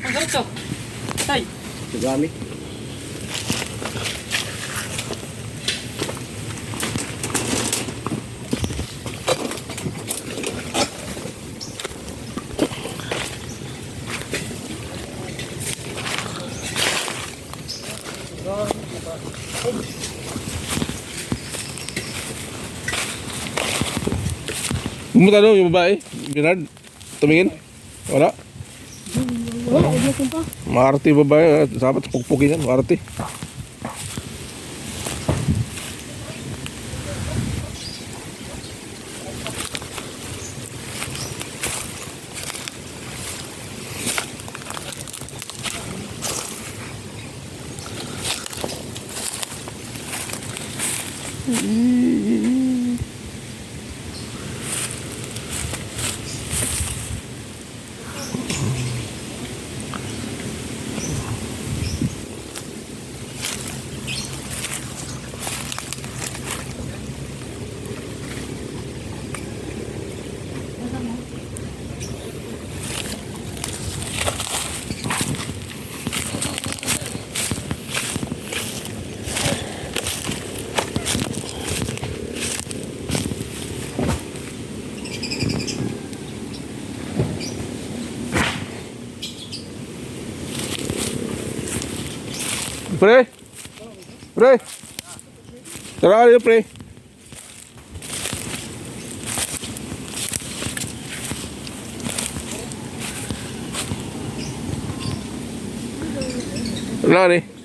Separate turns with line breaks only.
Ang sarap to. Tay.
Dami.
Pumunta daw yung babae. Bernard. Tumingin. Wala.
Marti ibig ko
Maarte babae, eh, Marti. pukpukin yan. Mm-hmm. Pre. Pre. Tara kayo, pre. Wala ni.